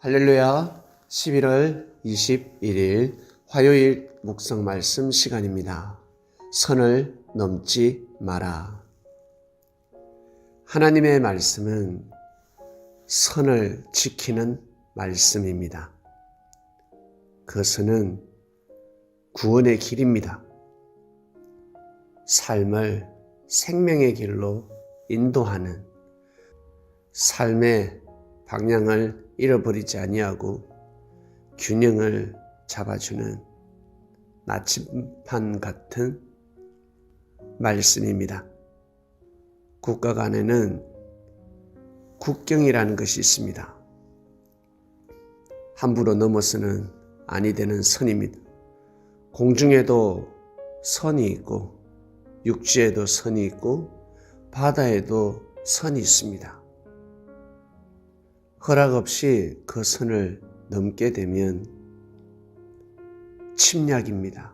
할렐루야 11월 21일 화요일 묵상 말씀 시간입니다. 선을 넘지 마라. 하나님의 말씀은 선을 지키는 말씀입니다. 그 선은 구원의 길입니다. 삶을 생명의 길로 인도하는 삶의 방향을 잃어버리지 아니하고 균형을 잡아주는 나침반 같은 말씀입니다. 국가 간에는 국경이라는 것이 있습니다. 함부로 넘어서는 아니 되는 선입니다. 공중에도 선이 있고 육지에도 선이 있고 바다에도 선이 있습니다. 허락 없이 그 선을 넘게 되면 침략입니다.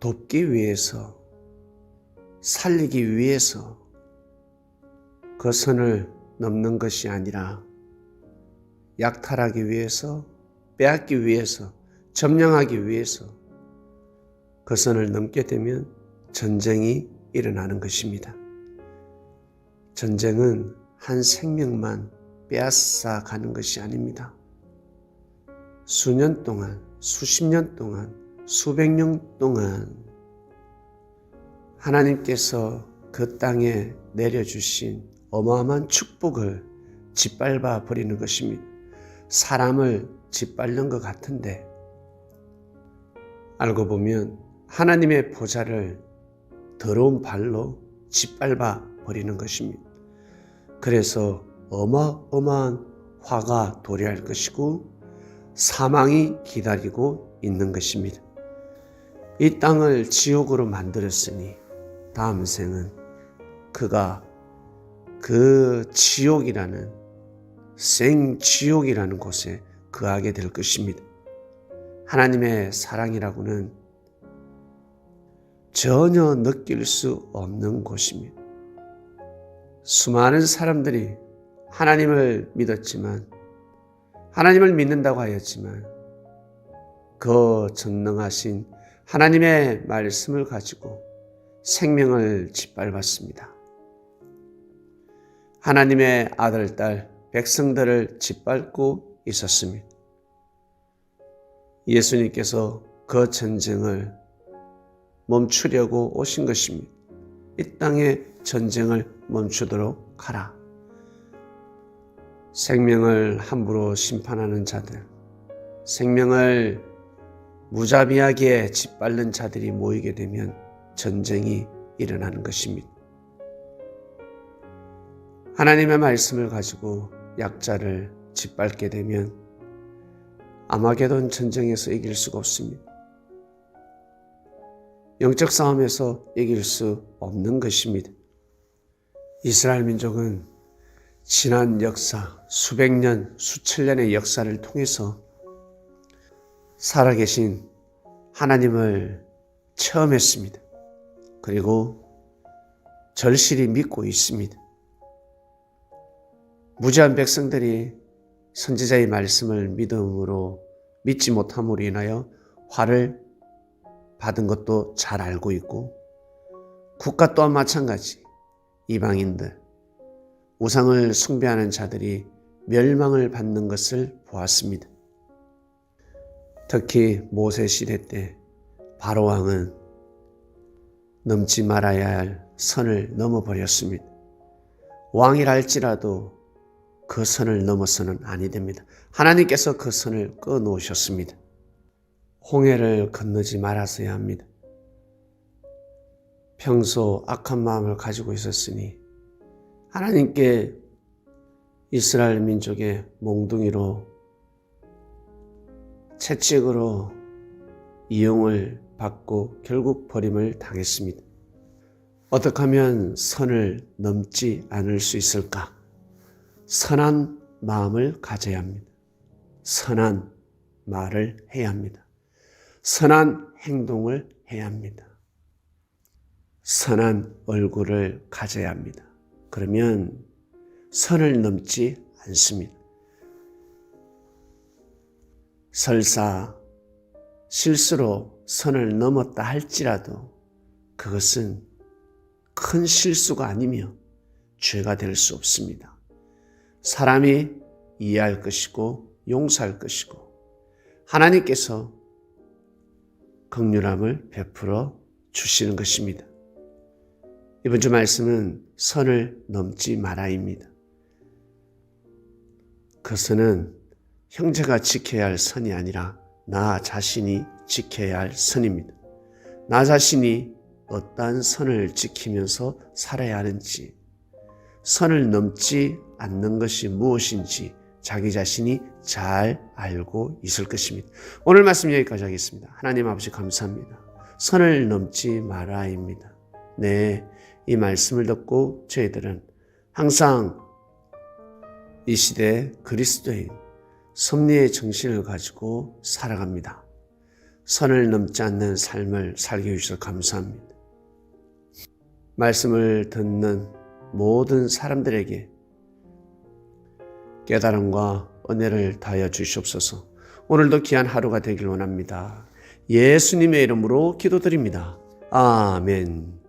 돕기 위해서, 살리기 위해서 그 선을 넘는 것이 아니라 약탈하기 위해서, 빼앗기 위해서, 점령하기 위해서 그 선을 넘게 되면 전쟁이 일어나는 것입니다. 전쟁은 한 생명만 빼앗아 가는 것이 아닙니다. 수년 동안, 수십 년 동안, 수백 년 동안 하나님께서 그 땅에 내려주신 어마어마한 축복을 짓밟아 버리는 것입니다. 사람을 짓밟는 것 같은데 알고 보면 하나님의 보좌를 더러운 발로 짓밟아 버리는 것입니다. 그래서 어마어마한 화가 도래할 것이고 사망이 기다리고 있는 것입니다. 이 땅을 지옥으로 만들었으니 다음 생은 그가 그 지옥이라는 생지옥이라는 곳에 거하게 될 것입니다. 하나님의 사랑이라고는 전혀 느낄 수 없는 곳입니다. 수많은 사람들이 하나님을 믿었지만 하나님을 믿는다고 하였지만 그 전능하신 하나님의 말씀을 가지고 생명을 짓밟았습니다. 하나님의 아들, 딸, 백성들을 짓밟고 있었습니다. 예수님께서 그 전쟁을 멈추려고 오신 것입니다. 이 땅의 전쟁을 멈추도록 하라. 생명을 함부로 심판하는 자들, 생명을 무자비하게 짓밟는 자들이 모이게 되면 전쟁이 일어나는 것입니다. 하나님의 말씀을 가지고 약자를 짓밟게 되면 아마게돈 전쟁에서 이길 수가 없습니다. 영적 싸움에서 이길 수 없는 것입니다. 이스라엘 민족은 지난 역사, 수백 년, 수천 년의 역사를 통해서 살아계신 하나님을 체험했습니다. 그리고 절실히 믿고 있습니다. 무지한 백성들이 선지자의 말씀을 믿음으로 믿지 못함으로 인하여 화를 받은 것도 잘 알고 있고 국가 또한 마찬가지 이방인들 우상을 숭배하는 자들이 멸망을 받는 것을 보았습니다. 특히 모세 시대 때 바로 왕은 넘지 말아야 할 선을 넘어버렸습니다. 왕이랄지라도 그 선을 넘어서는 아니 됩니다. 하나님께서 그 선을 끊어놓으셨습니다. 홍해를 건너지 말았어야 합니다. 평소 악한 마음을 가지고 있었으니 하나님께 이스라엘 민족의 몽둥이로 채찍으로 이용을 받고 결국 버림을 당했습니다. 어떻게 하면 선을 넘지 않을 수 있을까? 선한 마음을 가져야 합니다. 선한 말을 해야 합니다. 선한 행동을 해야 합니다. 선한 얼굴을 가져야 합니다. 그러면 선을 넘지 않습니다. 설사 실수로 선을 넘었다 할지라도 그것은 큰 실수가 아니며 죄가 될 수 없습니다. 사람이 이해할 것이고 용서할 것이고 하나님께서 극률함을 베풀어 주시는 것입니다. 이번 주 말씀은 선을 넘지 마라입니다. 그 선은 형제가 지켜야 할 선이 아니라 나 자신이 지켜야 할 선입니다. 나 자신이 어떠한 선을 지키면서 살아야 하는지, 선을 넘지 않는 것이 무엇인지 자기 자신이 잘 알고 있을 것입니다. 오늘 말씀 여기까지 하겠습니다. 하나님 아버지 감사합니다. 선을 넘지 마라입니다. 네, 이 말씀을 듣고 저희들은 항상 이 시대 그리스도인 섭리의 정신을 가지고 살아갑니다. 선을 넘지 않는 삶을 살게 해주셔서 감사합니다. 말씀을 듣는 모든 사람들에게 깨달음과 은혜를 다하여 주시옵소서. 오늘도 귀한 하루가 되길 원합니다. 예수님의 이름으로 기도드립니다. 아멘.